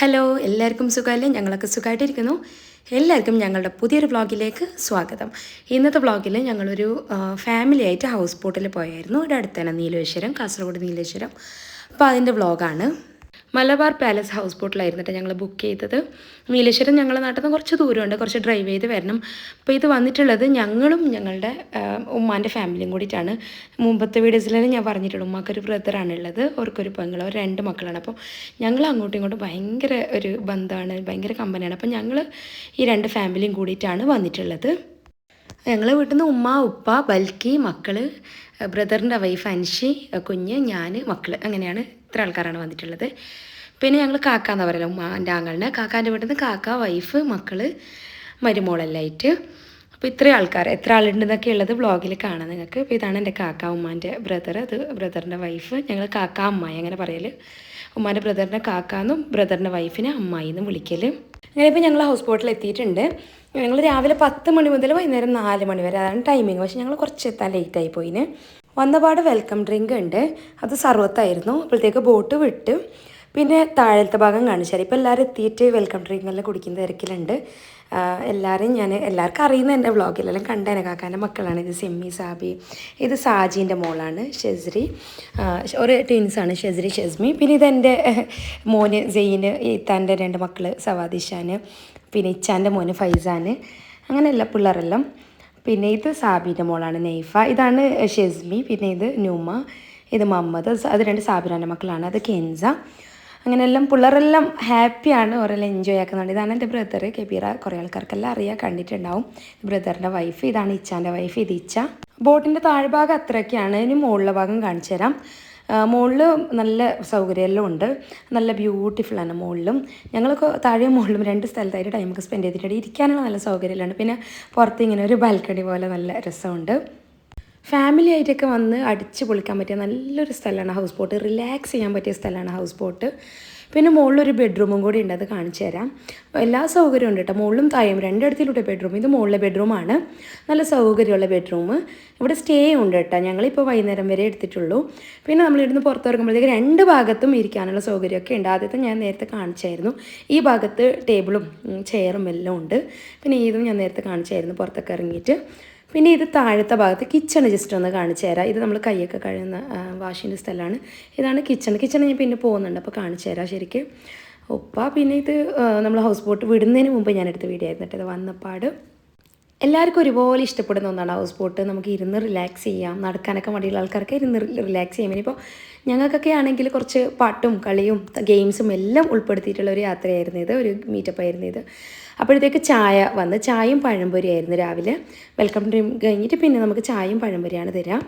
Hello എല്ലാവർക്കും സുഖമല്ലേ? ഞങ്ങളൊക്കെ സുഖമായിട്ടിരിക്കുന്നു. എല്ലാവർക്കും ഞങ്ങളുടെ പുതിയൊരു വ്ളോഗിലേക്ക് സ്വാഗതം. ഇന്നത്തെ വ്ളോഗിൽ ഞങ്ങളൊരു ഫാമിലി ആയിട്ട് ഹൗസ് ബോട്ടിൽ പോയായിരുന്നു. ഇവിടെ അടുത്ത് തന്നെ നീലേശ്വരം കാസർഗോഡ് നീലേശ്വരം. അപ്പോൾ അതിന്റെ വ്ളോഗാണ് മലബാർ പാലസ് ഹൗസ് ബോട്ടിലായിരുന്നു കേട്ടോ ഞങ്ങൾ ബുക്ക് ചെയ്തത്. നീലേശ്വരം ഞങ്ങളുടെ നാട്ടിൽ നിന്ന് കുറച്ച് ദൂരമുണ്ട് കുറച്ച് ഡ്രൈവ് ചെയ്ത് വരണം. അപ്പോൾ ഇത് വന്നിട്ടുള്ളത് ഞങ്ങളും ഞങ്ങളുടെ ഉമ്മാന്റെ ഫാമിലിയും കൂടിയിട്ടാണ്. മുമ്പത്തെ വീഡിയോസിലാണ് ഞാൻ പറഞ്ഞിട്ടുള്ളൂ ഉമ്മാക്കൊരു ബ്രദറാണ് ഉള്ളത് അവർക്കൊരു അവർ രണ്ട് മക്കളാണ്. അപ്പോൾ ഞങ്ങൾ അങ്ങോട്ടും ഇങ്ങോട്ടും ഭയങ്കര ഒരു ബന്ധമാണ് ഭയങ്കര കമ്പനിയാണ് അപ്പോൾ ഞങ്ങൾ ഈ രണ്ട് ഫാമിലിയും കൂടിയിട്ടാണ് വന്നിട്ടുള്ളത്. ഞങ്ങളെ വീട്ടിൽ നിന്ന് ഉമ്മ ഉപ്പ ബൽക്കി മക്കൾ ബ്രദറിന്റെ വൈഫ് അൻഷി കുഞ്ഞ് ഞാൻ മക്കൾ അങ്ങനെയാണ് ഇത്ര ആൾക്കാരാണ് വന്നിട്ടുള്ളത്. പിന്നെ ഞങ്ങൾ കാക്ക എന്ന് പറയലോ എന്റെ ആങ്ങളിന് കാക്കാന്റെ വീട്ടിൽ നിന്ന് കാക്ക വൈഫ് മക്കൾ മരുമോളല്ലായിട്ട് അപ്പോൾ ഇത്രയും ആൾക്കാർ എത്ര ആളുണ്ടെന്നൊക്കെ ഉള്ളത് വ്ളോഗിൽ കാണാം നിങ്ങൾക്ക് അപ്പോൾ ഇതാണ് എന്റെ കാക്ക ഉമ്മാന്റെ ബ്രദർ അത് ബ്രദറിന്റെ വൈഫ്. ഞങ്ങൾ കാക്ക അമ്മായി അങ്ങനെ പറയൽ ഉമ്മാന്റെ ബ്രദറിന്റെ കാക്ക എന്നും ബ്രദറിന്റെ വൈഫിനെ അമ്മായി എന്നും വിളിക്കൽ അങ്ങനെ ഇപ്പോൾ ഞങ്ങൾ ഹൗസ് ബോട്ടിൽ എത്തിയിട്ടുണ്ട്. ഞങ്ങൾ രാവിലെ പത്ത് മണി മുതൽ വൈകുന്നേരം നാല് മണി വരെ. അതാണ് ടൈമിങ് പക്ഷേ ഞങ്ങൾ കുറച്ച് എത്താൻ ലേറ്റായി പോയിന്. വന്നപാട് വെൽക്കം ഡ്രിങ്ക് ഉണ്ട്. അത് സർവത്തായിരുന്നു. അപ്പോഴത്തേക്ക് ബോട്ട് വിട്ട് പിന്നെ താഴത്തെ ഭാഗം കാണിച്ചാൽ ഇപ്പോൾ എല്ലാവരും എത്തിയിട്ട് വെൽക്കം ഡ്രിങ്ക് എല്ലാം കുടിക്കുന്ന തിരക്കിലുണ്ട്. എല്ലാവരും ഞാൻ എല്ലാവർക്കും അറിയുന്ന എന്റെ വ്ളോഗിലെല്ലാം കണ്ടേനെ കാക്കാന്റെ മക്കളാണ്. ഇത് സെമ്മി സാബി ഇത് സാജീന്റെ മോളാണ് ഷെസ്രി. ഒരു ട്വിൻസാണ് ഷെസ്രി ഷെസ്മി. പിന്നെ ഇതെന്റെ മോന് ജെയിന് ഇത്താന്റെ രണ്ട് മക്കൾ സവാദിഷാന് പിന്നെ ഇച്ചാന്റെ മോന് ഫൈസാന്. അങ്ങനെ എല്ലാ പിള്ളേരെല്ലാം. പിന്നെ ഇത് സാബിന്റെ മോളാണ് നെയ്ഫ. ഇതാണ് ഷെസ്മി. പിന്നെ ഇത് നുമ. ഇത് മുഹമ്മദ് അത് രണ്ട് സാബിറാന്റെ മക്കളാണ്. അത് കെൻസ അങ്ങനെ എല്ലാം പിള്ളേരെല്ലാം ഹാപ്പിയാണ് ഓരെല്ലാം എൻജോയ് ആക്കുന്നുണ്ട് ഇതാണ് എന്റെ ബ്രദർ കെബീറ. കുറേ ആൾക്കാർക്കെല്ലാം അറിയാം കണ്ടിട്ടുണ്ടാവും. ബ്രദറിന്റെ വൈഫ് ഇതാണ് ഇച്ചാന്റെ വൈഫ് ഇത് ഇച്ച. ബോട്ടിന്റെ താഴ്ഭാഗം അത്രയൊക്കെയാണ്. ഇനി മുകളിലെ ഭാഗം കാണിച്ചു തരാം. മുകളിൽ നല്ല സൗകര്യമെല്ലാം ഉണ്ട്. നല്ല ബ്യൂട്ടിഫുള്ളാണ് മുകളിലും ഞങ്ങൾക്ക് താഴെ മുകളിലും രണ്ട് സ്ഥലത്തായിട്ട് ടൈമൊക്കെ സ്പെൻഡ് ചെയ്തിട്ടുണ്ട് ഇരിക്കാനുള്ള നല്ല സൗകര്യമെല്ലാം പിന്നെ പുറത്ത് ഇങ്ങനെ ഒരു ബാൽക്കണി പോലെ നല്ല രസമുണ്ട്. ഫാമിലി ആയിട്ടൊക്കെ വന്ന് അടിച്ച് പൊളിക്കാൻ പറ്റിയ നല്ലൊരു സ്ഥലമാണ് ഹൗസ് ബോട്ട് റിലാക്സ് ചെയ്യാൻ പറ്റിയ സ്ഥലമാണ് ഹൗസ് ബോട്ട് പിന്നെ മുകളിലൊരു ബെഡ്റൂമും കൂടി ഉണ്ട് അത് കാണിച്ചു തരാം. എല്ലാ സൗകര്യവും ഉണ്ട് കേട്ടോ. മുകളിലും താഴെയും രണ്ടിടത്തിലൂടെ ബെഡ്റൂം ഇത് മുകളിലെ ബെഡ്റൂമാണ് നല്ല സൗകര്യമുള്ള ബെഡ്റൂം ഇവിടെ സ്റ്റേ ഉണ്ട് കേട്ടോ. ഞങ്ങളിപ്പോൾ വൈകുന്നേരം വരെ എടുത്തിട്ടുള്ളൂ. പിന്നെ നമ്മളിവിടുന്ന് പുറത്തിറങ്ങുമ്പോഴത്തേക്ക് രണ്ട് ഭാഗത്തും ഇരിക്കാനുള്ള സൗകര്യമൊക്കെ ഉണ്ട്. ആദ്യത്തെ ഞാൻ നേരത്തെ കാണിച്ചായിരുന്നു. ഈ ഭാഗത്ത് ടേബിളും ചെയറും എല്ലാം ഉണ്ട്. പിന്നെ ഇതും ഞാൻ നേരത്തെ കാണിച്ചായിരുന്നു പുറത്തൊക്കെ ഇറങ്ങിയിട്ട്. പിന്നെ ഇത് താഴത്തെ ഭാഗത്ത് കിച്ചൺ ജസ്റ്റ് ഒന്ന് കാണിച്ചു തരാം. ഇത് നമ്മൾ കൈയൊക്കെ കഴുകുന്ന വാഷിന്റെ സ്ഥലമാണ് ഇതാണ് കിച്ചൺ കിച്ചൺ ഞാൻ പിന്നെ പോകുന്നുണ്ട്. അപ്പോൾ കാണിച്ചു തരാം ശരിക്കും. ഉപ്പ പിന്നെ ഇത് നമ്മൾ ഹൗസ് ബോട്ട് വിടുന്നതിന് മുമ്പ് ഞാൻ എടുത്ത വീഡിയോ ആയിരുന്നു വന്നപ്പാട്. എല്ലാവർക്കും ഒരുപോലെ ഇഷ്ടപ്പെടുന്ന ഒന്നാണ് ഹൗസ് ബോട്ട് നമുക്ക് ഇരുന്ന് റിലാക്സ് ചെയ്യാം. നടക്കാനൊക്കെ മടിയുള്ള ആൾക്കാർക്ക് ഇരുന്ന് റിലാക്സ് ചെയ്യാം. ഇനിയിപ്പോൾ ഞങ്ങൾക്കൊക്കെ ആണെങ്കിൽ കുറച്ച് പാട്ടും കളിയും ഗെയിംസും എല്ലാം ഉൾപ്പെടുത്തിയിട്ടുള്ള ഒരു യാത്രയായിരുന്നു ഇത്. ഒരു മീറ്റപ്പ് ആയിരുന്നു ഇത്. അപ്പോഴത്തേക്ക് ചായ വന്ന് ചായയും പഴംപൊരി ആയിരുന്നു രാവിലെ വെൽക്കം ഡ്രിങ്ക് കഴിഞ്ഞിട്ട് പിന്നെ നമുക്ക് ചായയും പഴംപൊരിയാണ് തരാം.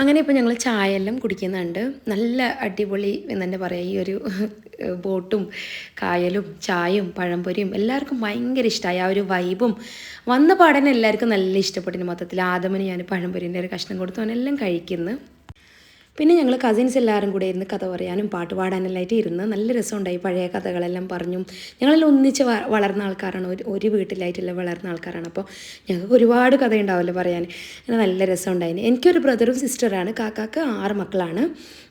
അങ്ങനെ ഇപ്പോൾ ഞങ്ങൾ ചായ എല്ലാം കുടിക്കുന്നുണ്ട്. നല്ല അടിപൊളി എന്ന് തന്നെ പറയാം. ഈ ഒരു ബോട്ടും കായലും ചായയും പഴംപൊരിയും എല്ലാവർക്കും ഭയങ്കര ഇഷ്ടമായി ആ ഒരു വൈബും വന്ന പാടനെ എല്ലാവർക്കും നല്ല ഇഷ്ടപ്പെട്ടിന് മൊത്തത്തിൽ ആദമന് ഞാൻ പഴംപൊരിന്റെ ഒരു കഷ്ണം കൊടുത്തു. അവനെല്ലാം കഴിക്കുന്നു. പിന്നെ ഞങ്ങൾ കസിൻസ് എല്ലാവരും കൂടെ ഇരുന്ന് കഥ പറയാനും പാട്ട് പാടാനെല്ലായിട്ട് ഇരുന്ന് നല്ല രസമുണ്ടായി. പഴയ കഥകളെല്ലാം പറഞ്ഞു. ഞങ്ങളെല്ലാം ഒന്നിച്ച് വളർന്ന ആൾക്കാരാണ്. ഒരു ഒരു വീട്ടിലായിട്ടുള്ള വളർന്ന ആൾക്കാരാണ്. അപ്പോൾ ഞങ്ങൾക്ക് ഒരുപാട് കഥ ഉണ്ടാവില്ല പറയാൻ അങ്ങനെ നല്ല രസമുണ്ടായിന്. എനിക്കൊരു ബ്രദറും സിസ്റ്ററാണ് കാക്കാക്ക് ആറ് മക്കളാണ്.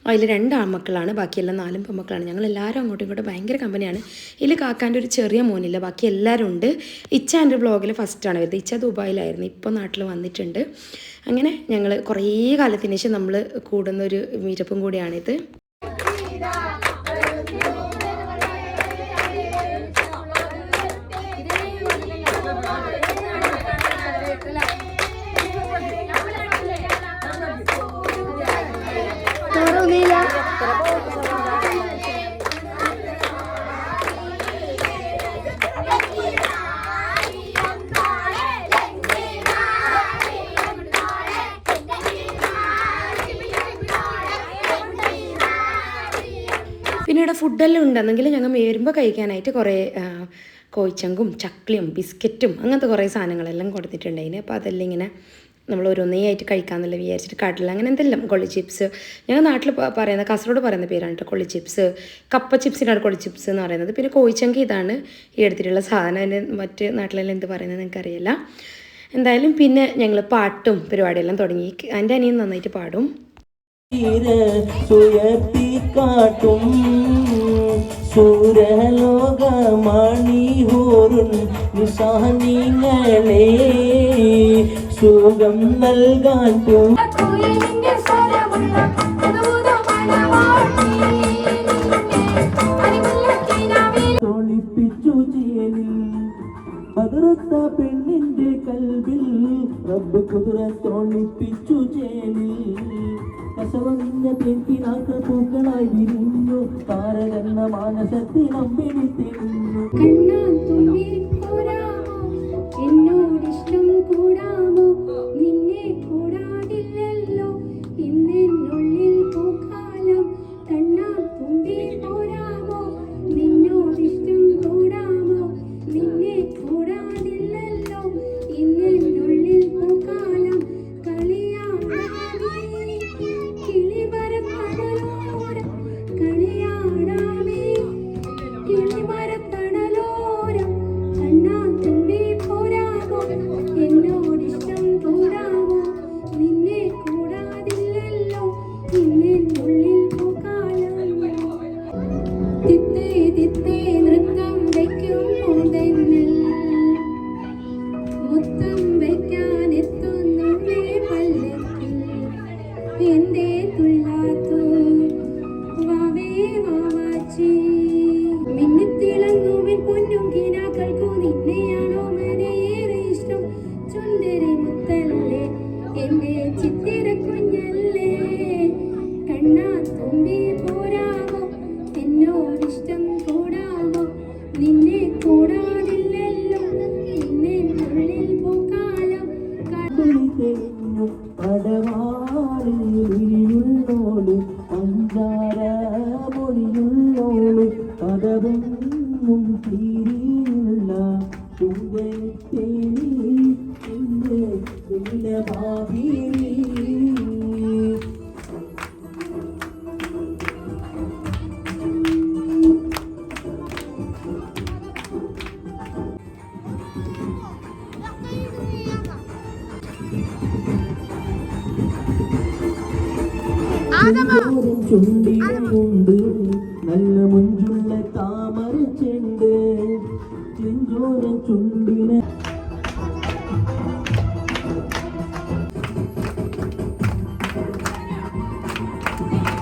അതിൽ രണ്ട് ആൺമക്കളാണ് ബാക്കിയെല്ലാം നാലും പെൺമക്കളാണ്. ഞങ്ങൾ എല്ലാവരും അങ്ങോട്ടും ഇങ്ങോട്ടും ഭയങ്കര കമ്പനിയാണ്. ഇതിൽ കാക്കാന്റെ ഒരു ചെറിയ മോനില്ല ബാക്കി എല്ലാവരും ഉണ്ട്. ഇച്ച എന്റെ ബ്ലോഗിൽ ഫസ്റ്റാണ് വരുന്നത്. ഇച്ച ദുബായിലായിരുന്നു ഇപ്പോൾ നാട്ടിൽ വന്നിട്ടുണ്ട്. അങ്ങനെ ഞങ്ങൾ കുറേ കാലത്തിന് ശേഷം നമ്മൾ കൂടുന്ന ഒരു മീറ്റപ്പും കൂടിയാണിത്. ഫുഡെല്ലാം ഉണ്ടെന്നെങ്കിൽ ഞങ്ങൾ വരുമ്പോൾ കഴിക്കാനായിട്ട് കുറേ കോഴിച്ചങ്കും ചക്ലിയും ബിസ്ക്കറ്റും അങ്ങനത്തെ കുറേ സാധനങ്ങളെല്ലാം കൊടുത്തിട്ടുണ്ടായിന്. അപ്പോൾ അതെല്ലാം ഇങ്ങനെ നമ്മൾ ഓരോന്നേ ആയിട്ട് കഴിക്കാൻ നല്ല വിചാരിച്ചിട്ട് കടല അങ്ങനെ എന്തെല്ലാം കൊള്ളി ചിപ്സ്? ഞങ്ങൾ നാട്ടിൽ പറയുന്ന കാസർഗോഡ് പറയുന്ന പേരാണ് കേട്ടോ കൊള്ളി ചിപ്സ്. കപ്പ ചിപ്സിനാണ് കൊള്ളി ചിപ്സ് എന്ന് പറയുന്നത്. പിന്നെ കോഴിച്ചങ്ക ഇതാണ് ഈ എടുത്തിട്ടുള്ള സാധനം. അതിന് മറ്റ് നാട്ടിലെല്ലാം എന്ത് പറയുന്നത് നിങ്ങൾക്കറിയില്ല എന്തായാലും പിന്നെ ഞങ്ങൾ പാട്ടും പരിപാടിയെല്ലാം തുടങ്ങി. എന്റെ അനിയൻ നന്നായിട്ട് പാടും. സൂരലോകമാണി ഹോറുൻ നിസാനിങ്ങളെ സുഖം നൽകാൻ പോകും തൊളിപ്പിച്ചു ചേലിൽ പെണ്ണി എന്റെ കൽവിൽ റബ്ബ് കുതിര തോണിപ്പിച്ചു ചേലിൽ കശവനിന്റെ പെൺകിനാക്ക പൂക്കളായി വിരിഞ്ഞു. താരകന്ന മാനസത്തിൽ അമ്പിടി തിരിഞ്ഞു കണ്ണാ തുമ്പി കൂടാമോ എന്നോട് ഇഷ്ടം കൂടാമോ? നിന്നെ കൂടാമോ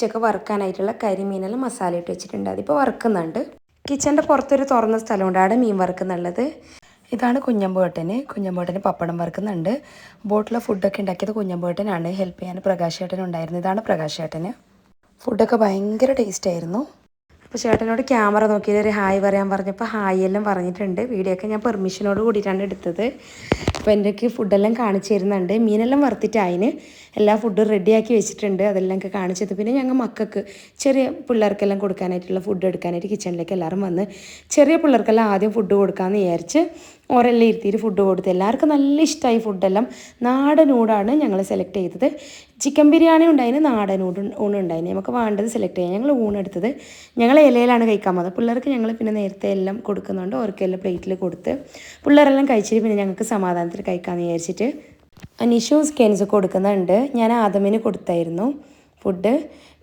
ഉച്ചയ്ക്ക് വറുക്കാനായിട്ടുള്ള കരിമീനെല്ലാം മസാല ഇട്ട് വെച്ചിട്ടുണ്ട്. അതിപ്പോൾ വറുക്കുന്നുണ്ട്. കിച്ചന്റെ പുറത്തൊരു തുറന്ന സ്ഥലമുണ്ട്. അവിടെ മീൻ വറുക്കുന്നുള്ളത്. ഇതാണ് കുഞ്ഞമ്പോട്ടന് കുഞ്ഞമ്പോട്ടന് പപ്പടം വറുക്കുന്നുണ്ട്. ബോട്ടിലെ ഫുഡൊക്കെ ഉണ്ടാക്കിയത് കുഞ്ഞമ്പോട്ടനാണ് ഹെൽപ്പ് ചെയ്യാൻ പ്രകാശ് ചേട്ടനുണ്ടായിരുന്നു ഇതാണ് പ്രകാശ് ഏട്ടന്. ഫുഡൊക്കെ ഭയങ്കര ടേസ്റ്റായിരുന്നു അപ്പോൾ ചേട്ടനോട് ക്യാമറ നോക്കിയിട്ട് ഒരു ഹായ് പറയാൻ പറഞ്ഞപ്പോൾ ഹായ് എല്ലാം പറഞ്ഞിട്ടുണ്ട്. വീഡിയോ ഒക്കെ ഞാൻ പെർമിഷനോട് കൂടിയിട്ടാണ് എടുത്തത്. അപ്പോൾ എന്റെയൊക്കെ ഫുഡെല്ലാം കാണിച്ചു തരുന്നുണ്ട്. മീനെല്ലാം വറുത്തിട്ട് അതിന് എല്ലാ ഫുഡും റെഡിയാക്കി വെച്ചിട്ടുണ്ട്. അതെല്ലാം ഒക്കെ കാണിച്ചത് പിന്നെ ഞങ്ങൾ മക്കൾക്ക് ചെറിയ പിള്ളേർക്കെല്ലാം കൊടുക്കാനായിട്ടുള്ള ഫുഡ് എടുക്കാനായിട്ട് കിച്ചണിലേക്ക് എല്ലാവരും വന്ന് ചെറിയ പിള്ളേർക്കെല്ലാം ആദ്യം ഫുഡ് കൊടുക്കാമെന്ന് വിചാരിച്ച് ഓരെല്ലാം ഇരുത്തിയിട്ട് ഫുഡ് കൊടുത്ത്. എല്ലാവർക്കും നല്ല ഇഷ്ടമായി ഫുഡെല്ലാം നാടൻ ഊടാണ് ഞങ്ങൾ സെലക്ട് ചെയ്തത്. ചിക്കൻ ബിരിയാണി ഉണ്ടായിന് നാടൻ ഊണ് ഊണുണ്ടായിന് നമുക്ക് വേണ്ടത് സെലക്ട് ചെയ്യാം ഞങ്ങൾ ഊണെടുത്തത് ഞങ്ങൾ ഇലയിലാണ് കഴിക്കാൻ പോകുന്നത് പിള്ളേർക്ക് ഞങ്ങൾ പിന്നെ നേരത്തെ എല്ലാം കൊടുക്കുന്നുണ്ട്. അവർക്കെല്ലാം പ്ലേറ്റിൽ കൊടുത്ത് പിള്ളേരെല്ലാം കഴിച്ചിട്ട് പിന്നെ ഞങ്ങൾക്ക് സമാധാനത്തിൽ കഴിക്കാമെന്ന് വിചാരിച്ചിട്ട് അനീഷും സ്കെൻസ് കൊടുക്കുന്നുണ്ട്. ഞാൻ ആദമിന് കൊടുത്തായിരുന്നു ഫുഡ്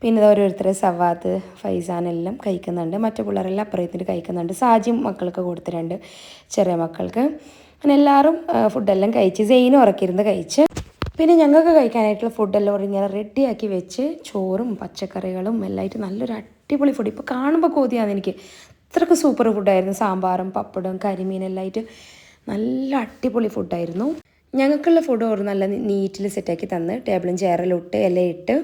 പിന്നെ ഓരോരുത്തരെ ഓരോരുത്തരെ ഫൈസാൻ എല്ലാം കഴിക്കുന്നുണ്ട്. മറ്റു പിള്ളേരെല്ലാം അപ്പുറത്തിന് കഴിക്കുന്നുണ്ട്. സാജിയും മക്കൾക്ക് കൊടുത്തിട്ടുണ്ട് ചെറിയ മക്കൾക്ക്. അങ്ങനെ എല്ലാവരും ഫുഡെല്ലാം കഴിച്ച് സെയിനും ഉറക്കിയിരുന്ന് കഴിച്ച്. പിന്നെ ഞങ്ങൾക്ക് കഴിക്കാനായിട്ടുള്ള ഫുഡെല്ലാം ഇങ്ങനെ റെഡിയാക്കി വെച്ച് ചോറും പച്ചക്കറികളും എല്ലായിട്ട് നല്ലൊരു അടിപൊളി ഫുഡ് ഇപ്പോൾ കാണുമ്പോൾ കൊതിയാണ് എനിക്ക്. അത്രയ്ക്ക് സൂപ്പർ ഫുഡായിരുന്നു സാമ്പാറും പപ്പടവും കരിമീനും ആയിട്ട് നല്ല അടിപൊളി ഫുഡായിരുന്നു ഞങ്ങൾക്കുള്ള ഫുഡ് ഒരു നല്ല നീറ്റിൽ സെറ്റാക്കി തന്ന്. ടേബിളും ചെയറിലിട്ട് ഇട്ട്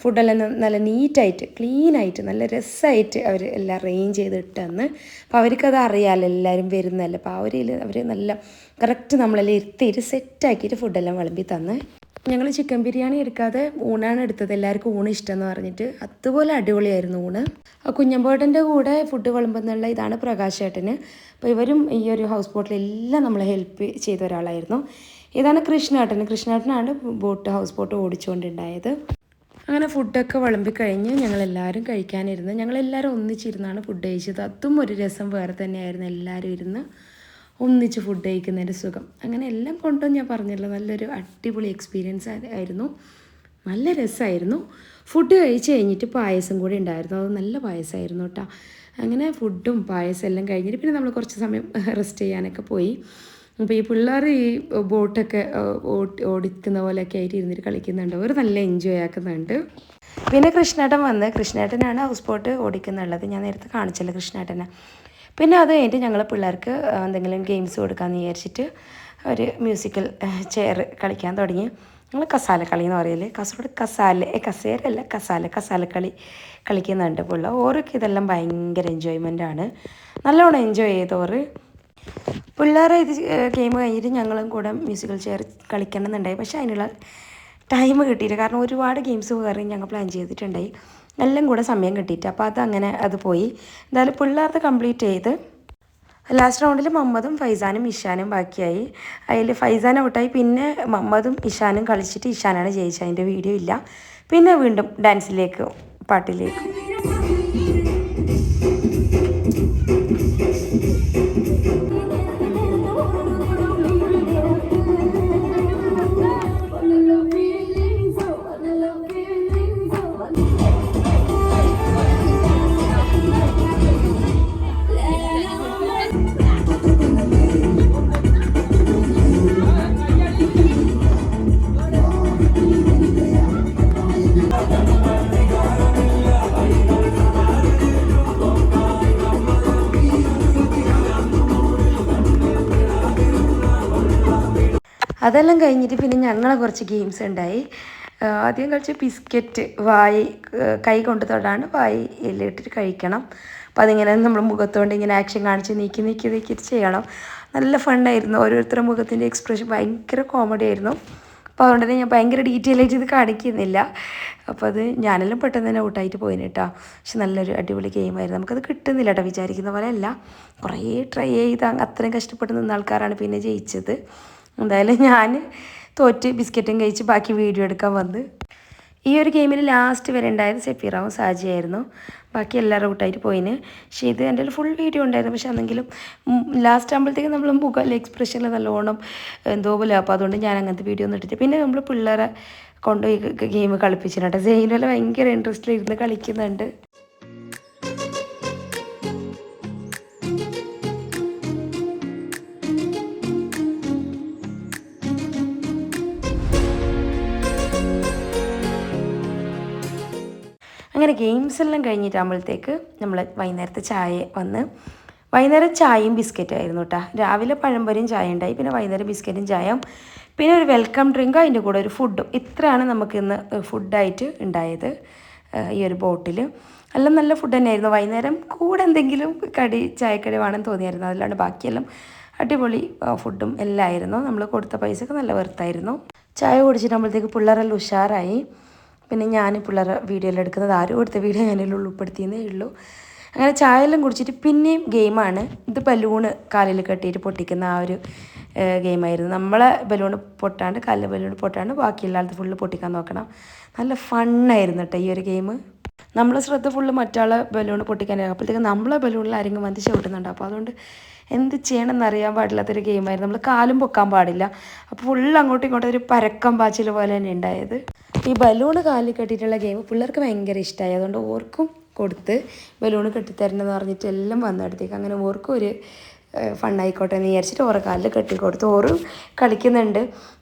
ഫുഡെല്ലാം നല്ല നീറ്റായിട്ട് ക്ലീനായിട്ട് നല്ല രസമായിട്ട് അവർ എല്ലാം അറേഞ്ച് ചെയ്ത് ഇട്ടെന്ന് അപ്പോൾ അവർക്കത് അറിയാമല്ലോ എല്ലാവരും വരുന്നതല്ലേ. അപ്പോൾ അവരിൽ അവർ നല്ല കറക്റ്റ് നമ്മളെല്ലാം ഇരുത്തിയിട്ട് സെറ്റാക്കിയിട്ട് ഫുഡെല്ലാം വിളമ്പി തന്ന്. ഞങ്ങൾ ചിക്കൻ ബിരിയാണി എടുക്കാതെ ഊണാണ് എടുത്തത്. എല്ലാവർക്കും ഊണ് ഇഷ്ടമെന്ന് പറഞ്ഞിട്ട് അതുപോലെ അടിപൊളിയായിരുന്നു ഊണ്. കുഞ്ഞമ്പോട്ടന്റെ കൂടെ ഫുഡ് വിളമ്പുന്നുള്ള ഇതാണ് പ്രകാശ് ഏട്ടന്. അപ്പോൾ ഇവരും ഈ ഒരു ഹൗസ് ബോട്ടിലെല്ലാം നമ്മളെ ഹെൽപ്പ് ചെയ്ത ഒരാളായിരുന്നു. ഇതാണ് കൃഷ്ണേട്ടൻ കൃഷ്ണേട്ടനാണ് ബോട്ട് ഹൗസ് ബോട്ട് ഓടിച്ചുകൊണ്ടുണ്ടായത്. അങ്ങനെ ഫുഡൊക്കെ വിളമ്പി കഴിഞ്ഞ് ഞങ്ങളെല്ലാവരും കഴിക്കാനിരുന്ന് ഞങ്ങളെല്ലാവരും ഒന്നിച്ചിരുന്നാണ് ഫുഡ് കഴിച്ചത്. അതും ഒരു രസം വേറെ തന്നെയായിരുന്നു. എല്ലാവരും ഇരുന്ന് ഒന്നിച്ച് ഫുഡ് കഴിക്കുന്നതിന്റെ സുഖം. അങ്ങനെ എല്ലാം കൊണ്ടും ഞാൻ പറഞ്ഞല്ലോ നല്ലൊരു അടിപൊളി എക്സ്പീരിയൻസ് ആയിരുന്നു. നല്ല രസമായിരുന്നു ഫുഡ് കഴിച്ച് കഴിഞ്ഞിട്ട് പായസം കൂടി ഉണ്ടായിരുന്നു. അത് നല്ല പായസമായിരുന്നു കേട്ടോ. അങ്ങനെ ഫുഡും പായസം എല്ലാം കഴിഞ്ഞിട്ട് പിന്നെ നമ്മൾ കുറച്ച് സമയം റെസ്റ്റ് ചെയ്യാനൊക്കെ പോയി. അപ്പോൾ ഈ പിള്ളേർ ഈ ബോട്ടൊക്കെ ഓടി ഓടിക്കുന്ന പോലെയൊക്കെ ആയിട്ട് ഇരുന്നിട്ട് കളിക്കുന്നുണ്ട്. അവർ നല്ല എൻജോയ് ആക്കുന്നുണ്ട്. പിന്നെ കൃഷ്ണേട്ടൻ വന്ന് കൃഷ്ണേട്ടനാണ് ഹൗസ് ബോട്ട് ഓടിക്കുന്നുള്ളത്. ഞാൻ നേരത്തെ കാണിച്ചല്ലോ കൃഷ്ണേട്ടനെ. പിന്നെ അത് കഴിഞ്ഞിട്ട് ഞങ്ങൾ പിള്ളേർക്ക് എന്തെങ്കിലും ഗെയിംസ് കൊടുക്കാമെന്ന് വിചാരിച്ചിട്ട് ഒരു മ്യൂസിക്കൽ ചെയർ കളിക്കാൻ തുടങ്ങി. ഞങ്ങൾ കസാല കളി എന്ന് പറയൽ. കാസർഗോഡ് കസാല കസേരല്ല കസാല കസാല കളി കളിക്കുന്നുണ്ട് പിള്ള. ഓർക്ക് ഇതെല്ലാം ഭയങ്കര എൻജോയ്മെന്റ് ആണ്. നല്ലോണം എൻജോയ് ചെയ്തോറ് പിള്ളേരെ ഇത് ഗെയിം കഴിഞ്ഞിട്ട് ഞങ്ങളും കൂടെ മ്യൂസിക്കൽ ചെയർ കളിക്കണം എന്നുണ്ടായി പക്ഷേ അതിനുള്ള ടൈം കിട്ടിയില്ല. കാരണം ഒരുപാട് ഗെയിംസ് വേറെ ഞങ്ങൾ പ്ലാൻ ചെയ്തിട്ടുണ്ടായി. എല്ലാം കൂടെ സമയം കിട്ടിയിട്ട്. അപ്പോൾ അങ്ങനെ അത് പോയി. എന്തായാലും പിള്ളേർത്ത് കംപ്ലീറ്റ് ചെയ്ത് ലാസ്റ്റ് റൗണ്ടിൽ മുഹമ്മദും ഫൈസാനും ഇഷാനും ബാക്കിയായി. അതിൽ ഫൈസാൻ ഔട്ടായി പിന്നെ മുഹമ്മദും ഇഷാനും കളിച്ചിട്ട് ഇഷാനാണ് ജയിച്ചത്. അതിന്റെ വീഡിയോ ഇല്ല. പിന്നെ വീണ്ടും ഡാൻസിലേക്ക് പാട്ടിലേക്ക്. അതെല്ലാം കഴിഞ്ഞിട്ട് പിന്നെ ഞങ്ങളെ കുറച്ച് ഗെയിംസ് ഉണ്ടായി. ആദ്യം കളിച്ച് ബിസ്ക്കറ്റ് വായി കൈ കൊണ്ട് തൊടാണ്ട് വായി ഇട്ടിട്ട് കഴിക്കണം. അപ്പം അതിങ്ങനെ നമ്മൾ മുഖത്തോണ്ട് ഇങ്ങനെ ആക്ഷൻ കാണിച്ച് നീക്കി നീക്കി നീക്കിയിട്ട് ചെയ്യണം. നല്ല ഫണ്ണായിരുന്നു ഓരോരുത്തരുടെ മുഖത്തിന്റെ എക്സ്പ്രഷൻ ഭയങ്കര കോമഡി ആയിരുന്നു. അപ്പോൾ അതുകൊണ്ട് തന്നെ ഞാൻ ഭയങ്കര ഡീറ്റെയിൽ ആയിട്ട് ഇത് കാണിക്കുന്നില്ല. അപ്പോൾ അത് ഞാനെല്ലാം പെട്ടെന്ന് തന്നെ ഔട്ടായിട്ട് പോയിന് കേട്ടോ പക്ഷെ നല്ലൊരു അടിപൊളി ഗെയിമായിരുന്നു നമുക്കത് കിട്ടുന്നില്ല കേട്ടോ വിചാരിക്കുന്ന പോലെ അല്ല. കുറേ ട്രൈ ചെയ്ത് അത്രയും കഷ്ടപ്പെട്ട് നിന്ന ആൾക്കാരാണ് പിന്നെ ജയിച്ചത്. എന്തായാലും ഞാൻ തോറ്റ് ബിസ്ക്കറ്റും കഴിച്ച് ബാക്കി വീഡിയോ എടുക്കാൻ വന്ന്. ഈ ഒരു ഗെയിമിൽ ലാസ്റ്റ് വരെ ഉണ്ടായത് സെഫീറാവും സാജിയായിരുന്നു ബാക്കി എല്ലാവരും ഔട്ടായിട്ട് പോയിന്. പക്ഷേ ഇത് എന്റെ ഫുൾ വീഡിയോ ഉണ്ടായിരുന്നു. പക്ഷെ അന്നെങ്കിലും ലാസ്റ്റ് ആകുമ്പോഴത്തേക്കും നമ്മൾ മുഖം എക്സ്പ്രഷനിൽ നല്ലോണം എന്തോ പോലെ അപ്പോൾ അതുകൊണ്ട് ഞാൻ അങ്ങനത്തെ വീഡിയോ ഒന്നും ഇട്ടിട്ട് പിന്നെ നമ്മൾ പിള്ളേരെ കൊണ്ടുപോയി ഗെയിം കളിപ്പിച്ചിട്ടുണ്ട് സെയിനെല്ലാം ഭയങ്കര ഇൻട്രസ്റ്റിൽ ഇരുന്ന് കളിക്കുന്നുണ്ട്. അങ്ങനെ ഗെയിംസ് എല്ലാം കഴിഞ്ഞിട്ടാകുമ്പോഴത്തേക്ക് നമ്മൾ വൈകുന്നേരത്തെ ചായ വന്ന് വൈകുന്നേരം ചായയും ബിസ്ക്കറ്റും ആയിരുന്നു കേട്ടോ രാവിലെ പഴംപൊരിയും ചായ ഉണ്ടായി. പിന്നെ വൈകുന്നേരം ബിസ്ക്കറ്റും ചായയും. പിന്നെ ഒരു വെൽക്കം ഡ്രിങ്ക് അതിന്റെ കൂടെ ഒരു ഫുഡും ഇത്രയാണ് നമുക്കിന്ന് ഫുഡായിട്ട് ഉണ്ടായത് ഈ ഒരു ബോട്ടിൽ എല്ലാം നല്ല ഫുഡ് തന്നെയായിരുന്നു. വൈകുന്നേരം കൂടെ എന്തെങ്കിലും കടി ചായക്കടി വേണമെന്ന് തോന്നിയായിരുന്നു. അതല്ലാണ്ട് ബാക്കിയെല്ലാം അടിപൊളി ഫുഡും എല്ലാം ആയിരുന്നു. നമ്മൾ കൊടുത്ത പൈസക്ക് നല്ല വെറുത്തായിരുന്നു ചായ കുടിച്ചിട്ടാകുമ്പോഴത്തേക്ക് പിള്ളേരെല്ലാം ഉഷാറായി. പിന്നെ ഞാൻ പിള്ളേരെ വീഡിയോയിൽ എടുക്കുന്നത് ആരും എടുത്ത വീഡിയോ ഞാനിൽ ഉൾപ്പെടുത്തിയെന്നേ ഉള്ളൂ. അങ്ങനെ ചായ എല്ലാം കുടിച്ചിട്ട് പിന്നെയും ഗെയിമാണ്. ഇത് ബലൂണ് കാലിൽ കെട്ടിയിട്ട് പൊട്ടിക്കുന്ന ആ ഒരു ഗെയിമായിരുന്നു. നമ്മളെ ബലൂൺ പൊട്ടാണ്ട് കാലിലെ ബലൂൺ പൊട്ടാണ്ട് ബാക്കിയുള്ള ആൾക്ക് ഫുള്ള് പൊട്ടിക്കാൻ നോക്കണം. നല്ല ഫണ്ണായിരുന്നു കേട്ടോ ഈ ഒരു ഗെയിം. നമ്മളെ ശ്രദ്ധ ഫുള്ള് മറ്റാളെ ബലൂൺ പൊട്ടിക്കാനായിരുന്നു അപ്പോഴത്തേക്ക് നമ്മളെ ബലൂണിൽ ആരെങ്കിലും വന്ന് ചവിട്ടുന്നുണ്ട്? അപ്പോൾ അതുകൊണ്ട് എന്ത് ചെയ്യണമെന്ന് അറിയാൻ പാടില്ലാത്തൊരു ഗെയിമായിരുന്നു. നമ്മൾ കാലും പൊക്കാൻ പാടില്ല. അപ്പോൾ ഫുൾ അങ്ങോട്ടും ഇങ്ങോട്ടും ഒരു പരക്കം പാച്ചിൽ പോലെ തന്നെ ഉണ്ടായത്. ഈ ബലൂൺ കാലിൽ കെട്ടിയിട്ടുള്ള ഗെയിം പിള്ളേർക്ക് ഭയങ്കര ഇഷ്ടമായി അതുകൊണ്ട് ഓർക്കും കൊടുത്ത് ബലൂൺ കെട്ടിത്തരണമെന്ന് പറഞ്ഞിട്ട് എല്ലാം വന്നെടുത്തേക്ക് അങ്ങനെ ഓർക്കും ഒരു ഫണ്ണായിക്കോട്ടെ എന്ന് വിചാരിച്ചിട്ട് ഓരോ കാലിൽ കെട്ടി കൊടുത്ത്. ഓറും കളിക്കുന്നുണ്ട്.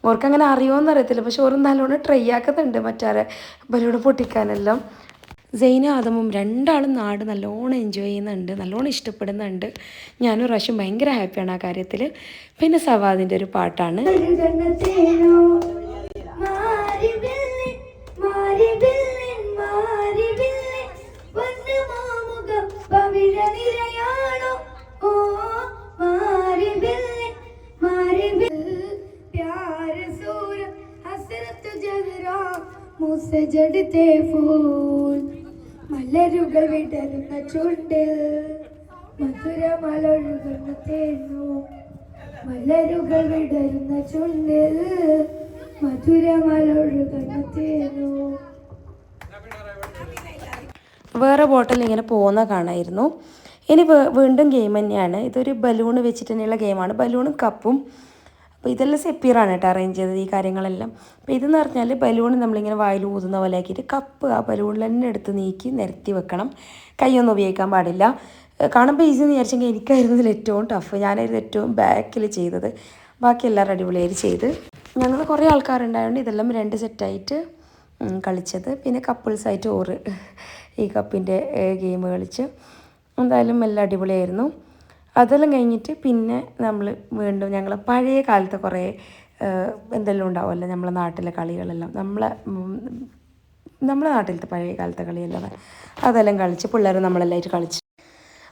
ഓർക്ക് അങ്ങനെ എന്നറിയത്തില്ല പക്ഷെ ഓറും നല്ലോണം ട്രൈ ആക്കുന്നുണ്ട് മറ്റാരെ ബലൂൺ പൊട്ടിക്കാനെല്ലാം. സൈന ആദമും രണ്ടാളും നാട് നല്ലോണം എൻജോയ് ചെയ്യുന്നുണ്ട് നല്ലോണം ഇഷ്ടപ്പെടുന്നുണ്ട്. ഞാനും പ്രാവശ്യം ഭയങ്കര ഹാപ്പിയാണ് ആ കാര്യത്തിൽ പിന്നെ സവാദിന്റെ ഒരു പാട്ടാണ്. मुझसे ബില്ലിൻ മലരുകൾ വിടരുന്ന ചുണ്ടിൽ മധുരമലൊഴുകുന്ന തേനു. മലരുകൾ വിടരുന്ന ചുണ്ടിൽ മധുരമലൊഴുകുന്ന തേനു. വേറെ ബോട്ടിൽ ഇങ്ങനെ പോകുന്ന കാണായിരുന്നു. ഇനി വീണ്ടും ഗെയിം തന്നെയാണ്. ഇതൊരു ബലൂൺ വെച്ചിട്ട് തന്നെയുള്ള ഗെയിമാണ് ബലൂണും കപ്പും അപ്പോൾ ഇതെല്ലാം സെപ്പീറാണ് കേട്ടോ അറേഞ്ച് ചെയ്തത് ഈ കാര്യങ്ങളെല്ലാം. അപ്പോൾ ഇതെന്ന് പറഞ്ഞാൽ ബലൂൺ നമ്മളിങ്ങനെ വായിൽ ഊതുന്ന പോലെ ആക്കിയിട്ട് കപ്പ് ആ ബലൂണിൽ തന്നെ എടുത്ത് നീക്കി നിരത്തി വെക്കണം. കൈയൊന്നും ഉപയോഗിക്കാൻ പാടില്ല. കാണുമ്പോൾ ഈസി എന്ന് വിചാരിച്ചെങ്കിൽ എനിക്കായിരുന്നു ഇതിൽ ഏറ്റവും ടഫ് ഞാനായിരുന്നു ഏറ്റവും ബാക്കിൽ ചെയ്തത്. ബാക്കി എല്ലാവരും അടിപൊളിയായി ചെയ്ത്. ഞങ്ങൾ കുറേ ആൾക്കാരുണ്ടായതുകൊണ്ട് ഇതെല്ലാം രണ്ട് സെറ്റായിട്ട് കളിച്ചത്. പിന്നെ കപ്പിൾസായിട്ട് ഓറ് ഈ കപ്പിന്റെ ഗെയിം കളിച്ച്. എന്തായാലും എല്ലാം അടിപൊളിയായിരുന്നു. അതെല്ലാം കഴിഞ്ഞിട്ട് പിന്നെ നമ്മൾ വീണ്ടും ഞങ്ങൾ പഴയ കാലത്തെ കുറേ എന്തെല്ലാം ഉണ്ടാവുമല്ലോ നമ്മളെ നാട്ടിലെ കളികളെല്ലാം. നമ്മളെ നമ്മളെ നാട്ടിലത്തെ പഴയ കാലത്തെ കളിയെല്ലാം. അതെല്ലാം കളിച്ച് പിള്ളേർ നമ്മളെല്ലാമായിട്ട് കളിച്ച്.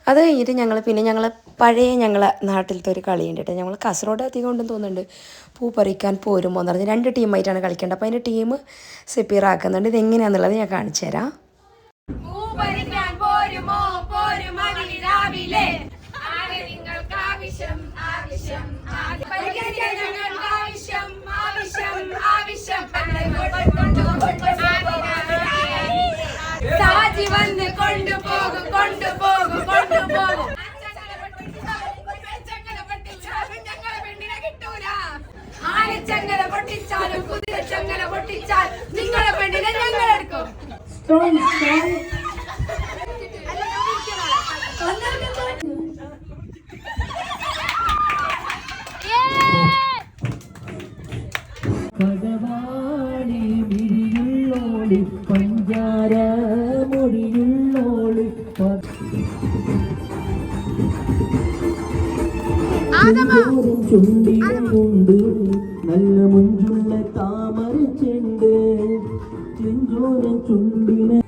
അത് കഴിഞ്ഞിട്ട് ഞങ്ങൾ പിന്നെ ഞങ്ങൾ പഴയ ഞങ്ങളെ നാട്ടിലത്തെ ഒരു കളിയുണ്ട് കേട്ടോ. ഞങ്ങൾ കാസർഗോഡ് അധികം ഉണ്ടെന്ന് തോന്നുന്നുണ്ട്. പൂ പറിക്കാൻ പോരുമോ എന്ന് പറഞ്ഞ് രണ്ട് ടീമായിട്ടാണ് കളിക്കേണ്ടത്. അപ്പോൾ അതിന്റെ ടീം സെപ്പീർ ആക്കുന്നുണ്ട്. ഇത് എങ്ങനെയാണെന്നുള്ളത് ഞാൻ കാണിച്ചു തരാം. പോരുമോ? சாஜி வந்து கொண்டு போகும் கொண்டு போகும் கொண்டு போகும் Strong, strong. നല്ല മുഞ്ചുള്ള താമര ചെണ്ട്. ചെഞ്ചോര ചുണ്ടിനെ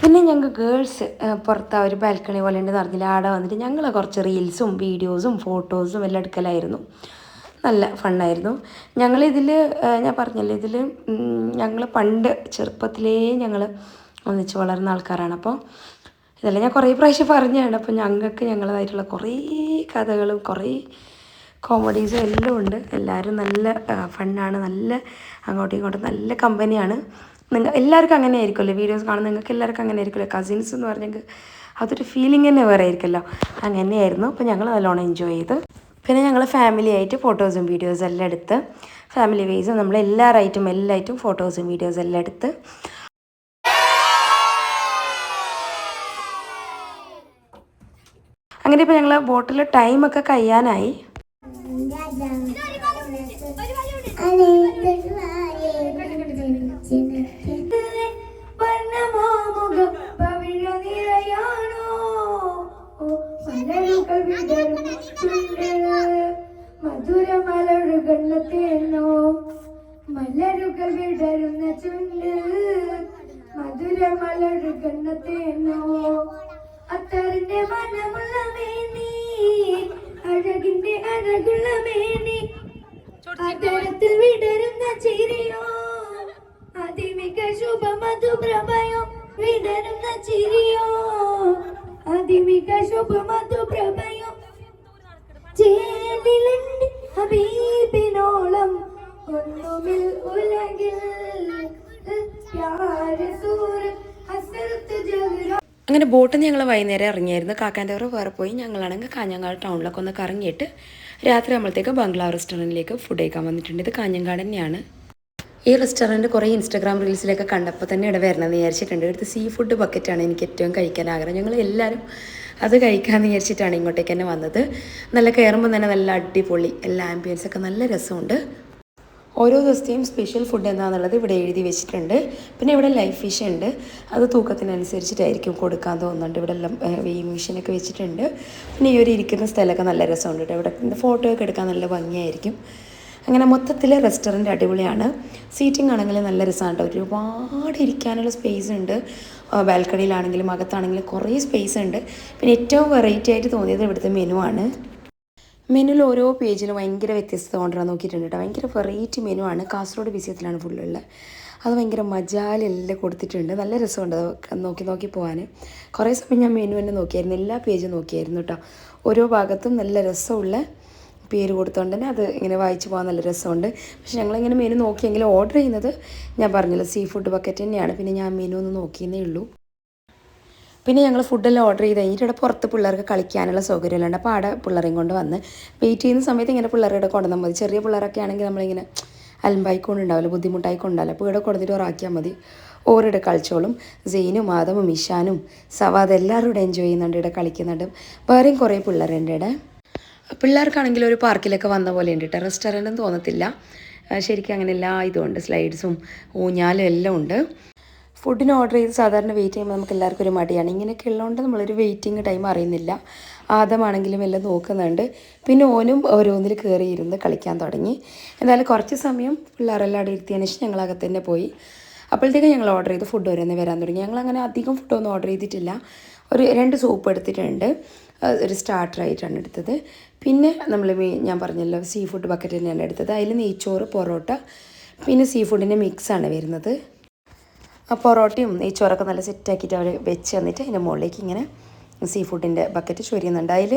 പിന്നെ ഞങ്ങൾക്ക് ഗേൾസ് പുറത്ത് ആ ഒരു ബാൽക്കണി പോലെ ഉണ്ട് നടന്നില്ല. ആടെ വന്നിട്ട് ഞങ്ങൾ കുറച്ച് റീൽസും വീഡിയോസും ഫോട്ടോസും എല്ലാം എടുക്കലായിരുന്നു. നല്ല ഫണ്ണായിരുന്നു ഞങ്ങളിതിൽ ഞാൻ പറഞ്ഞല്ലോ ഇതിൽ ഞങ്ങൾ പണ്ട് ചെറുപ്പത്തിലേ ഞങ്ങൾ ഒന്നിച്ച് വളർന്ന ആൾക്കാരാണ്. അപ്പോൾ ഇതെല്ലാം ഞാൻ കുറേ പ്രാവശ്യം പറഞ്ഞതാണ് അപ്പോൾ ഞങ്ങൾക്ക് ഞങ്ങളതായിട്ടുള്ള കുറേ കഥകളും കുറേ കോമഡീസും എല്ലാം ഉണ്ട്. എല്ലാവരും നല്ല ഫണ്ണാണ് നല്ല അങ്ങോട്ടും ഇങ്ങോട്ടും നല്ല കമ്പനിയാണ് നിങ്ങൾ എല്ലാവർക്കും അങ്ങനെ ആയിരിക്കുമല്ലോ? വീഡിയോസ് കാണുന്ന നിങ്ങൾക്ക് എല്ലാവർക്കും അങ്ങനെ ആയിരിക്കുമല്ലോ? കസിൻസ് എന്ന് പറഞ്ഞെങ്കിൽ അതൊരു ഫീലിംഗ് തന്നെ വേറെ ആയിരിക്കുമല്ലോ അങ്ങനെയായിരുന്നു. അപ്പോൾ ഞങ്ങൾ നല്ലോണം എൻജോയ് ചെയ്ത്. പിന്നെ ഞങ്ങൾ ഫാമിലി ആയിട്ട് ഫോട്ടോസും വീഡിയോസും എല്ലാം എടുത്ത് ഫാമിലി വൈസും നമ്മൾ എല്ലാവരായിട്ടും എല്ലായിട്ടും ഫോട്ടോസും വീഡിയോസും എല്ലാം എടുത്ത് അങ്ങനെ ഇപ്പോൾ ഞങ്ങൾ ബോട്ടിൽ ടൈമൊക്കെ കഴിയാനായി. മധുരമലറുകളിലെത്തിയെന്നോ മലരുകൾ വിടരുന്ന ചുണ്ട് അത്തറിന്റെ മനമുള്ള മേനി അഴകിന്റെ അഴകുള്ള മേനി അതരത്തിൽ വിടരുന്ന ചിരിയോ അതിമിക ശുഭ മധുപ്രഭയോ വിടരുന്ന ചിരിയോ അതിമിക ശുഭ മധുപ്രഭയോ ചേലിലുണ്ട് ഹബീബിനോളം ഒന്നുമിൽ ഉലകിൽ പ്യാര സൂര് ഹസരത്ത് ജഹ്റ അങ്ങനെ ബോട്ടിൽ നിന്ന് ഞങ്ങൾ വൈകുന്നേരം ഇറങ്ങിയായിരുന്നു. കാക്കാന്റെ അവർ വേറെ പോയി. ഞങ്ങളാണെങ്കിൽ കാഞ്ഞങ്ങാട് ടൗണിലൊക്കെ ഒന്ന് കറങ്ങിയിട്ട് രാത്രി ആകുമ്പോഴത്തേക്ക് ബംഗ്ലാവ് റെസ്റ്റോറന്റിലേക്ക് ഫുഡ് കഴിക്കാൻ വന്നിട്ടുണ്ട്. ഇത് കാഞ്ഞങ്ങാട് തന്നെയാണ്. ഈ റെസ്റ്റോറന്റ് കുറേ ഇൻസ്റ്റാഗ്രാം റീൽസിലൊക്കെ കണ്ടപ്പോൾ തന്നെ ഇവിടെ വരണമെന്ന് വിചാരിച്ചിട്ടുണ്ട്. ഇവിടുത്തെ സീ ഫുഡ് ബക്കറ്റാണ് എനിക്ക് ഏറ്റവും കഴിക്കാൻ ആഗ്രഹം. ഞങ്ങൾ എല്ലാവരും അത് കഴിക്കാമെന്ന് വിചാരിച്ചിട്ടാണ് ഇങ്ങോട്ടേക്ക് തന്നെ വന്നത്. നല്ല കയറുമ്പോൾ തന്നെ നല്ല അടിപൊളി എല്ലാ ആംബിയൻസൊക്കെ നല്ല രസമുണ്ട്. ഓരോ ദിവസത്തെയും സ്പെഷ്യൽ ഫുഡ് എന്താണെന്നുള്ളത് ഇവിടെ എഴുതി വെച്ചിട്ടുണ്ട്. പിന്നെ ഇവിടെ ലൈഫ് ഫിഷ് ഉണ്ട്. അത് തൂക്കത്തിനനുസരിച്ചിട്ടായിരിക്കും കൊടുക്കാൻ തോന്നുന്നുണ്ട്. ഇവിടെ എല്ലാം വെയിങ് മെഷീനൊക്കെ വെച്ചിട്ടുണ്ട്. പിന്നെ ഈ ഒരു ഇരിക്കുന്ന സ്ഥലമൊക്കെ നല്ല രസമുണ്ട് കേട്ടോ. ഇവിടെ ഫോട്ടോ ഒക്കെ എടുക്കാൻ നല്ല ഭംഗിയായിരിക്കും. അങ്ങനെ മൊത്തത്തിൽ റെസ്റ്റോറന്റ് അടിപൊളിയാണ്. സീറ്റിംഗ് ആണെങ്കിൽ നല്ല രസമാണ് കേട്ടോ. ഒരുപാട് ഇരിക്കാനുള്ള സ്പേസ് ഉണ്ട്. ബാൽക്കണിയിലാണെങ്കിലും അകത്താണെങ്കിലും കുറേ സ്പേസ് ഉണ്ട്. പിന്നെ ഏറ്റവും വെറൈറ്റി ആയിട്ട് തോന്നിയത് ഇവിടുത്തെ മെനു ആണ്. മെനുവിൽ ഓരോ പേജിലും ഭയങ്കര വ്യത്യസ്തത കൊണ്ടുവരാൻ നോക്കിയിട്ടുണ്ട് കേട്ടോ ഭയങ്കര വെറൈറ്റി മെനു ആണ്. കാസർഗോഡ് വിസയത്തിലാണ് ഫുള്ളുള്ളത് അത് ഭയങ്കര മജാലെല്ലാം കൊടുത്തിട്ടുണ്ട്. നല്ല രസമുണ്ട് അത് നോക്കി നോക്കി പോകാൻ കുറേ സമയം ഞാൻ മെനു തന്നെ നോക്കിയായിരുന്നു. എല്ലാ പേജും നോക്കിയായിരുന്നു കേട്ടോ ഓരോ ഭാഗത്തും നല്ല രസമുള്ള പേര് കൊടുത്തോണ്ട് തന്നെ അത് ഇങ്ങനെ വായിച്ചു പോകാൻ നല്ല രസമുണ്ട്. പക്ഷെ ഞങ്ങളിങ്ങനെ മെനു നോക്കിയെങ്കിലും ഓർഡർ ചെയ്യുന്നത് ഞാൻ പറഞ്ഞല്ലോ സീ ഫുഡ് ബക്കറ്റ് തന്നെയാണ്. പിന്നെ ഞാൻ മെനു ഒന്ന് നോക്കിയെന്നേ ഉള്ളൂ. പിന്നെ ഞങ്ങൾ ഫുഡെല്ലാം ഓർഡർ ചെയ്ത് കഴിഞ്ഞിട്ട് ഇവിടെ പുറത്ത് പിള്ളേർക്ക് കളിക്കാനുള്ള സൗകര്യമെല്ലാം അപ്പോൾ ആടെ പിള്ളേരെയും കൊണ്ട് വന്ന് വെയിറ്റ് ചെയ്യുന്ന സമയത്ത് ഇങ്ങനെ പിള്ളേരുടെ കൊണ്ടുവന്നാൽ മതി. ചെറിയ പിള്ളേരൊക്കെ ആണെങ്കിൽ നമ്മളിങ്ങനെ അലമ്പായിക്കൊണ്ടുണ്ടാവില്ല ബുദ്ധിമുട്ടായിക്കൊണ്ടാവില്ല. അപ്പോൾ ഇവിടെ കൊടുത്തിട്ട് ഓറാക്കിയാൽ മതി. ഓരിടെ കളിച്ചോളും. സെയിനും ആദമും ഇഷാനും സവാദ് എല്ലാവരും എൻജോയ് ചെയ്യുന്നുണ്ട് ഇവിടെ കളിക്കുന്നുണ്ട്. വേറെയും കുറേ പിള്ളേരുണ്ട് ഇവിടെ. പിള്ളേർക്കാണെങ്കിൽ ഒരു പാർക്കിലൊക്കെ വന്ന പോലെ ഉണ്ട് കേട്ടോ. റെസ്റ്റോറന്റും തോന്നത്തില്ല. ശരിക്കും അങ്ങനെ എല്ലാ ഉണ്ട്. സ്ലൈഡ്സും ഊഞ്ഞാലും എല്ലാം ഉണ്ട്. ഫുഡിന് ഓർഡർ ചെയ്ത് സാധാരണ വെയിറ്റ് ചെയ്യുമ്പോൾ നമുക്ക് എല്ലാവർക്കും ഒരു മടിയാണ്. ഇങ്ങനെയൊക്കെ ഉള്ളതുകൊണ്ട് നമ്മളൊരു വെയിറ്റിംഗ് ടൈം അറിയുന്നില്ല. ആദമാണെങ്കിലും എല്ലാം നോക്കുന്നുണ്ട്. പിന്നെ ഓനും ഓരോന്നിൽ കയറിയിരുന്ന് കളിക്കാൻ തുടങ്ങി. എന്തായാലും കുറച്ച് സമയം പിള്ളേരെല്ലാം അവിടെ ഇരുത്തിയതിന് ശേഷം ഞങ്ങൾ തന്നെ പോയി. അപ്പോഴത്തേക്കും ഞങ്ങൾ ഓർഡർ ചെയ്ത് ഫുഡ് ഓരോന്ന് വരാൻ തുടങ്ങി. ഞങ്ങൾ അങ്ങനെ അധികം ഫുഡൊന്നും ഓർഡർ ചെയ്തിട്ടില്ല. ഒരു രണ്ട് സൂപ്പ് എടുത്തിട്ടുണ്ട്. ഒരു സ്റ്റാർട്ടർ ആയിട്ടാണ് എടുത്തത്. പിന്നെ നമ്മൾ മീ- ഞാൻ പറഞ്ഞല്ലോ സീ ഫുഡ് ബക്കറ്റ് തന്നെയാണ് എടുത്തത്. അതിൽ നെയ്ച്ചോറ് പൊറോട്ട പിന്നെ സീ ഫുഡിന്റെ മിക്സാണ് വരുന്നത്. പൊറോട്ടയും നെയ്ച്ചോറൊക്കെ നല്ല സെറ്റാക്കിയിട്ട് അവർ വെച്ച് തന്നിട്ട് അതിന്റെ മുകളിലേക്ക് ഇങ്ങനെ സീ ഫുഡിന്റെ ബക്കറ്റ് ചൊരിയുന്നുണ്ട്. അതിൽ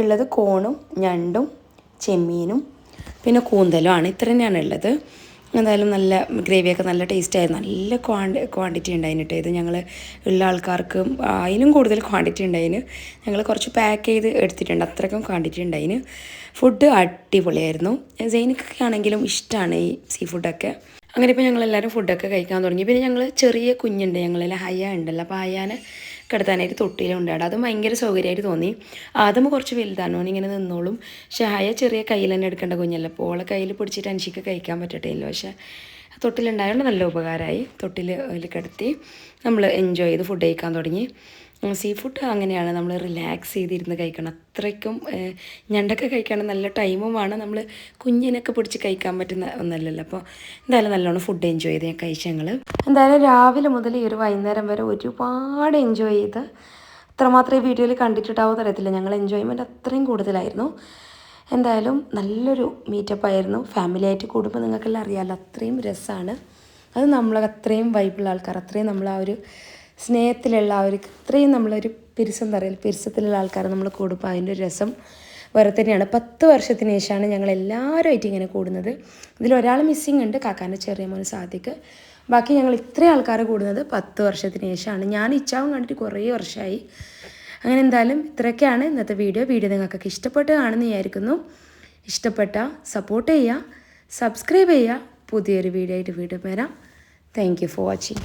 ഉള്ളത് കോണും ഞണ്ടും ചെമ്മീനും പിന്നെ കൂന്തലും ആണ്. ഇത്ര തന്നെയാണ് ഉള്ളത്. എന്തായാലും നല്ല ഗ്രേവിയൊക്കെ നല്ല ടേസ്റ്റ് ആയിരുന്നു നല്ല ക്വാണ്ടി ക്വാണ്ടിറ്റി ഉണ്ടായിന് കേട്ടോ ഇത്. ഞങ്ങൾ ഉള്ള ആൾക്കാർക്ക് അതിനും കൂടുതൽ ക്വാണ്ടിറ്റി ഉണ്ടായിന്. ഞങ്ങൾ കുറച്ച് പാക്ക് ചെയ്ത് എടുത്തിട്ടുണ്ട്. അത്രയ്ക്കും ക്വാണ്ടിറ്റി ഉണ്ടായിന്. ഫുഡ് അടിപൊളിയായിരുന്നു. സൈനിക്കൊക്കെ ആണെങ്കിലും ഇഷ്ടമാണ് ഈ സീ ഫുഡൊക്കെ. അങ്ങനെ ഇപ്പോൾ ഞങ്ങളെല്ലാവരും ഫുഡൊക്കെ കഴിക്കാൻ തുടങ്ങി. പിന്നെ ഞങ്ങൾ ചെറിയ കുഞ്ഞുണ്ട് ഞങ്ങളിൽ ഹയ ഉണ്ടല്ലോ. അപ്പോൾ ഹയാനെ കിടത്താനായിട്ട് തൊട്ടിയിലുണ്ട് അത് ഭയങ്കര സൗകര്യമായിട്ട് തോന്നി. ആദ്യം കുറച്ച് വലുതാണ്. ഇങ്ങനെ നിന്നോളും. പക്ഷേ ഹയ ചെറിയ കയ്യിൽ തന്നെ എടുക്കേണ്ട കുഞ്ഞല്ല. അപ്പോൾ ഓളെ കയ്യിൽ പിടിച്ചിട്ട് അനുഷിക്ക് കഴിക്കാൻ പറ്റട്ടില്ല പക്ഷേ തൊട്ടിലുണ്ടായതുകൊണ്ട് നല്ല ഉപകാരമായി. തൊട്ടിൽ കിടത്തി നമ്മൾ എൻജോയ് ചെയ്ത് ഫുഡ് കഴിക്കാൻ തുടങ്ങി. സീ ഫുഡ് അങ്ങനെയാണ്. നമ്മൾ റിലാക്സ് ചെയ്തിരുന്ന് കഴിക്കണം. അത്രയ്ക്കും ഞണ്ടൊക്കെ കഴിക്കാൻ നല്ല ടൈമുമാണ് നമ്മൾ കുഞ്ഞിനൊക്കെ പിടിച്ച് കഴിക്കാൻ പറ്റുന്ന ഒന്നല്ലല്ലോ. അപ്പോൾ എന്തായാലും നല്ലോണം ഫുഡ് എൻജോയ് ചെയ്ത് ഞാൻ കഴിച്ചു ഞങ്ങൾ എന്തായാലും രാവിലെ മുതൽ ഈ ഒരു വൈകുന്നേരം വരെ ഒരുപാട് എൻജോയ് ചെയ്ത് അത്രമാത്രം ഈ വീഡിയോയിൽ കണ്ടിട്ടുണ്ടാവും അറിയത്തില്ല ഞങ്ങൾ എൻജോയ്മെന്റ് അത്രയും കൂടുതലായിരുന്നു. എന്തായാലും നല്ലൊരു മീറ്റപ്പ് ആയിരുന്നു. ഫാമിലി ആയിട്ട് കൂടുമ്പോൾ നിങ്ങൾക്കെല്ലാം അറിയാമല്ലോ അത്രയും രസമാണ് അത് നമ്മളത്രയും വൈബിളുള്ള ആൾക്കാർ അത്രയും നമ്മൾ ആ ഒരു സ്നേഹത്തിലുള്ള ആ ഒരു ഇത്രയും നമ്മളൊരു പിരിസം പറയില്ല പിരിസത്തിലുള്ള ആൾക്കാർ നമ്മൾ കൂടുമ്പോൾ അതിന്റെ ഒരു രസം വേറെ തന്നെയാണ്. പത്ത് വർഷത്തിന് ശേഷമാണ് ഞങ്ങൾ എല്ലാവരുമായിട്ട് ഇങ്ങനെ കൂടുന്നത്. ഇതിൽ ഒരാൾ മിസ്സിങ് ഉണ്ട് കാക്കാന്റെ ചെറിയ മോൻ സാദിക്ക് ബാക്കി ഞങ്ങൾ ഇത്രയും ആൾക്കാർ കൂടുന്നത് പത്ത് വർഷത്തിന് ശേഷമാണ്. ഞാൻ ഇച്ചാവും കണ്ടിട്ട് കുറേ വർഷമായി അങ്ങനെ എന്തായാലും ഇത്രയൊക്കെയാണ് ഇന്നത്തെ വീഡിയോ. വീഡിയോ നിങ്ങൾക്കൊക്കെ ഇഷ്ടപ്പെട്ട് കാണുന്ന വിചാരിക്കുന്നു. ഇഷ്ടപ്പെട്ട സപ്പോർട്ട് ചെയ്യുക സബ്സ്ക്രൈബ് ചെയ്യുക. പുതിയൊരു വീഡിയോ ആയിട്ട് വീണ്ടും വരാം. Thank for watching